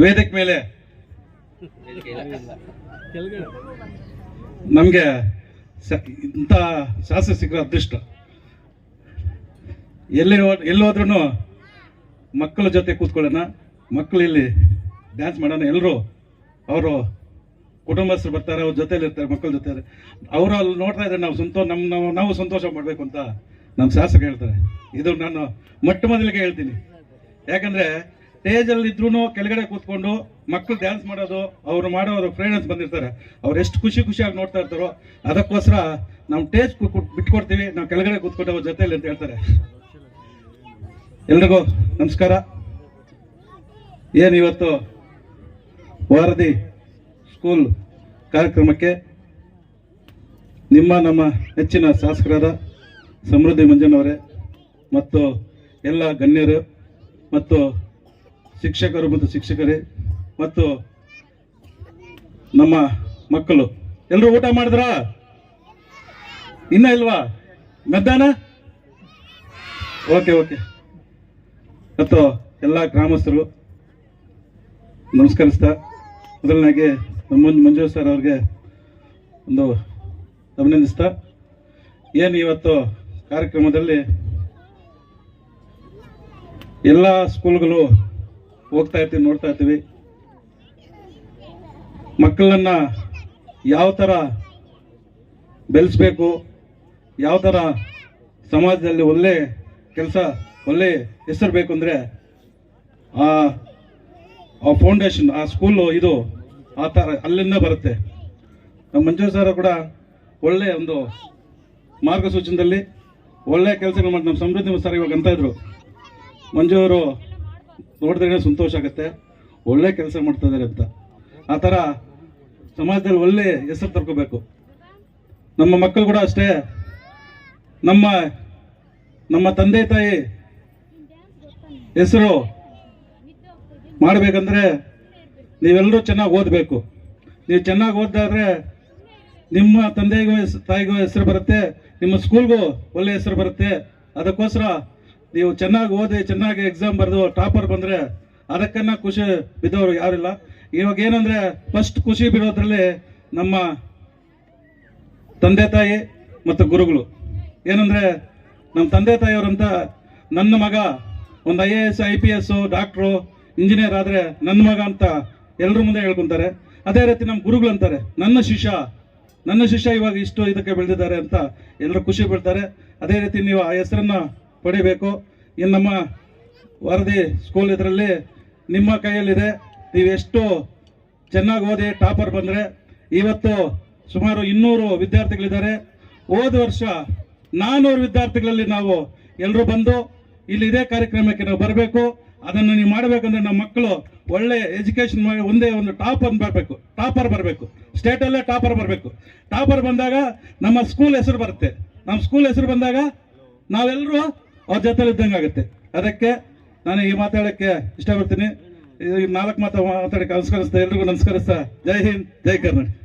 ವೇದಿಕೆ ಮೇಲೆ. ನಮಗೆ ಇಂಥ ಶಾಸ್ತ್ರ ಸಿಕ್ಕೋ ಅದೃಷ್ಟ. ಎಲ್ಲಿ ಹೋ- ಎಲ್ಲಿ ಹೋದ್ರೂ ಮಕ್ಕಳ ಜೊತೆ ಕೂತ್ಕೊಳ್ಳೋಣ ಮಕ್ಕಳು ಇಲ್ಲಿ ಡ್ಯಾನ್ಸ್ ಮಾಡೋಣ ಎಲ್ಲರೂ ಅವರು ಕುಟುಂಬಸ್ಥರು ಬರ್ತಾರೆ, ಅವ್ರ ಜೊತೆಲಿ ಇರ್ತಾರೆ, ಮಕ್ಕಳ ಜೊತೆ ಅವರು ಅಲ್ಲಿ ನೋಡ್ತಾ ಇದ್ದಾರೆ ನಾವು ಸಂತೋಷ ನಮ್ಮ ನಾವು ನಾವು ಸಂತೋಷ ಮಾಡಬೇಕು ಅಂತ ನಮ್ಮ ಶಾಸಕ ಹೇಳ್ತಾರೆ. ಇದು ನಾನು ಮೊಟ್ಟ ಮೊದಲಿಗೆ ಹೇಳ್ತೀನಿ. ಯಾಕಂದ್ರೆ ಸ್ಟೇಜಲ್ಲಿ ಇದ್ರೂ ಕೆಳಗಡೆ ಕೂತ್ಕೊಂಡು ಮಕ್ಕಳು ಡ್ಯಾನ್ಸ್ ಮಾಡೋದು, ಅವ್ರು ಮಾಡೋ ಫ್ರೆಂಡ್ಸ್ ಬಂದಿರ್ತಾರೆ. ಅವ್ರು ಎಷ್ಟು ಖುಷಿ ಖುಷಿಯಾಗಿ ನೋಡ್ತಾ ಇರ್ತಾರೋ, ಅದಕ್ಕೋಸ್ಕರ ನಾವು ಸ್ಟೇಜ್ ಬಿಟ್ಕೊಡ್ತೀವಿ, ನಾವು ಕೆಳಗಡೆ ಕೂತ್ಕೊಂಡು ಅವ್ರ ಜೊತೆಲಿ ಅಂತ ಹೇಳ್ತಾರೆ. ಎಲ್ರಿಗೂ ನಮಸ್ಕಾರ. ಏನು ಇವತ್ತು ವಾರದಿ ಸ್ಕೂಲ್ ಕಾರ್ಯಕ್ರಮಕ್ಕೆ? ನಿಮ್ಮ, ನಮ್ಮ ನೆಚ್ಚಿನ ಶಾಸಕರಾದ ಸಮೃದ್ಧಿ ಮಂಜನವರೇ ಮತ್ತು ಎಲ್ಲ ಗಣ್ಯರು ಮತ್ತು ಶಿಕ್ಷಕರು ಮತ್ತು ಶಿಕ್ಷಕರೇ ಮತ್ತು ನಮ್ಮ ಮಕ್ಕಳು. ಎಲ್ಲರೂ ಊಟ ಮಾಡಿದ್ರಾ? ಇನ್ನ ಇಲ್ವಾ? ಮಧ್ಯಾಹ್ನ? Okay okay. ಮತ್ತು ಎಲ್ಲ ಗ್ರಾಮಸ್ಥರು ನಮಸ್ಕರಿಸ್ತಾ, ಮೊದಲನಾಗಿ ಮಂಜು ಸರ್ ಅವ್ರಿಗೆ ಒಂದು ಅಭಿನಂದಿಸ್ತಾ, ಏನು ಇವತ್ತು ಕಾರ್ಯಕ್ರಮದಲ್ಲಿ ಎಲ್ಲ ಸ್ಕೂಲ್ಗಳು ಹೋಗ್ತಾ ಇರ್ತೀವಿ, ನೋಡ್ತಾ ಇರ್ತೀವಿ. ಮಕ್ಕಳನ್ನ ಯಾವ ಥರ ಬೆಳೆಸ್ಬೇಕು ಯಾವ ಥರ ಸಮಾಜದಲ್ಲಿ ಒಳ್ಳೆ ಕೆಲಸ, ಒಳ್ಳೆ ಹೆಸರು ಬೇಕು ಅಂದರೆ ಆ ಫೌಂಡೇಶನ್ ಆ ಸ್ಕೂಲು ಇದು ಆ ಥರ ಅಲ್ಲಿಂದ ಬರುತ್ತೆ. ನಮ್ಮ ಮಂಜು ಸರ್ ಕೂಡ ಒಳ್ಳೆ ಒಂದು ಮಾರ್ಗಸೂಚನದಲ್ಲಿ ಒಳ್ಳೆ ಕೆಲಸಗಳು ಮಾಡಿ ನಮ್ಮ ಸಮೃದ್ಧಿ ಸರ್ ಇವಾಗ ಅಂತ ಇದ್ರು. ಮಂಜು ಅವರು ನೋಡಿದ್ರೆ ಸಂತೋಷ ಆಗುತ್ತೆ. ಒಳ್ಳೆ ಕೆಲಸ ಮಾಡ್ತಾ ಇದ್ದಾರೆ ಅಂತ. ಆ ಥರ ಸಮಾಜದಲ್ಲಿ ಒಳ್ಳೆ ಹೆಸರು ತರ್ಕೋಬೇಕು. ನಮ್ಮ ಮಕ್ಕಳು ಕೂಡ ಅಷ್ಟೇ. ನಮ್ಮ ನಮ್ಮ ತಂದೆ ತಾಯಿ ಹೆಸರು ಮಾಡಬೇಕಂದ್ರೆ ನೀವೆಲ್ಲರೂ ಚೆನ್ನಾಗಿ ಓದಬೇಕು. ನೀವು ಚೆನ್ನಾಗಿ ಓದಾದ್ರೆ ನಿಮ್ಮ ತಂದೆಗೂ ತಾಯಿಗೂ ಹೆಸರು ಬರುತ್ತೆ, ನಿಮ್ಮ ಸ್ಕೂಲ್ಗೂ ಒಳ್ಳೆ ಹೆಸರು ಬರುತ್ತೆ. ಅದಕ್ಕೋಸ್ಕರ ನೀವು ಚೆನ್ನಾಗಿ ಓದಿ, ಚೆನ್ನಾಗಿ ಎಕ್ಸಾಮ್ ಬರೆದು ಟಾಪರ್ ಬಂದರೆ ಅದಕ್ಕನ್ನ ಖುಷಿ ಬಿದ್ದವರು ಯಾರಿಲ್ಲ. ಇವಾಗ ಏನಂದರೆ ಫಸ್ಟ್ ಖುಷಿ ಬಿಡೋದ್ರಲ್ಲಿ ನಮ್ಮ ತಂದೆ ತಾಯಿ ಮತ್ತು ಗುರುಗಳು. ಏನಂದರೆ ನಮ್ಮ ತಂದೆ ತಾಯಿಯವರಂತ ನನ್ನ ಮಗ, ಒಂದು I A S I P S doctor engineer ಆದರೆ ನನ್ನ ಮಗ ಅಂತ ಎಲ್ಲರ ಮುಂದೆ ಹೇಳ್ಕೊತಾರೆ. ಅದೇ ರೀತಿ ನಮ್ಮ ಗುರುಗಳು ಅಂತಾರೆ, ನನ್ನ ಶಿಷ್ಯ ನನ್ನ ಶಿಷ್ಯ ಇವಾಗ ಇಷ್ಟು ಇದಕ್ಕೆ ಬೆಳೆದಿದ್ದಾರೆ ಅಂತ ಎಲ್ಲರೂ ಖುಷಿ ಪಡ್ತಾರೆ. ಅದೇ ರೀತಿ ನೀವು ಆ ಹೆಸರನ್ನು ಪಡಿಬೇಕು. ಇನ್ನು ನಮ್ಮ ವರದಿ ಸ್ಕೂಲ್ ಇದರಲ್ಲಿ ನಿಮ್ಮ ಕೈಯಲ್ಲಿದೆ. ನೀವು ಎಷ್ಟು ಚೆನ್ನಾಗಿ ಓದಿ, ಟಾಪರ್ ಬಂದರೆ ಇವತ್ತು ಸುಮಾರು ಇನ್ನೂರು ವಿದ್ಯಾರ್ಥಿಗಳಿದ್ದಾರೆ. ಹೋದ ವರ್ಷ ನಾನ್ನೂರು ವಿದ್ಯಾರ್ಥಿಗಳಲ್ಲಿ ನಾವು ಎಲ್ಲರೂ ಬಂದು ಇಲ್ಲಿ ಇದೇ ಕಾರ್ಯಕ್ರಮಕ್ಕೆ ನಾವು ಬರಬೇಕು. ಅದನ್ನು ನೀವು ಮಾಡಬೇಕಂದ್ರೆ ನಮ್ಮ ಮಕ್ಕಳು ಒಳ್ಳೆ ಎಜುಕೇಷನ್ ಮಾಡಿ ಒಂದೇ ಒಂದು ಟಾಪ್ ಅಂತ ಬರಬೇಕು. ಟಾಪರ್ ಬರಬೇಕು. ಸ್ಟೇಟಲ್ಲೇ ಟಾಪರ್ ಬರಬೇಕು. ಟಾಪರ್ ಬಂದಾಗ ನಮ್ಮ ಸ್ಕೂಲ್ ಹೆಸರು ಬರುತ್ತೆ. ನಮ್ಮ ಸ್ಕೂಲ್ ಹೆಸರು ಬಂದಾಗ ನಾವೆಲ್ಲರೂ ಅವ್ರ ಜೊತೆಲಿ ಇದ್ದಂಗೆ ಆಗುತ್ತೆ. ಅದಕ್ಕೆ ನಾನು ಈ ಮಾತಾಡೋಕ್ಕೆ ಇಷ್ಟಪಡ್ತೀನಿ. ಈ ನಾಲ್ಕು ಮಾತು ಮಾತಾಡಕ್ಕೆ ನಮಸ್ಕರಿಸ್ತಾ ಎಲ್ರಿಗೂ ನಮಸ್ಕರಿಸ್ತಾ ಜೈ ಹಿಂದ್, ಜೈ ಕರ್ನಾಟಕ.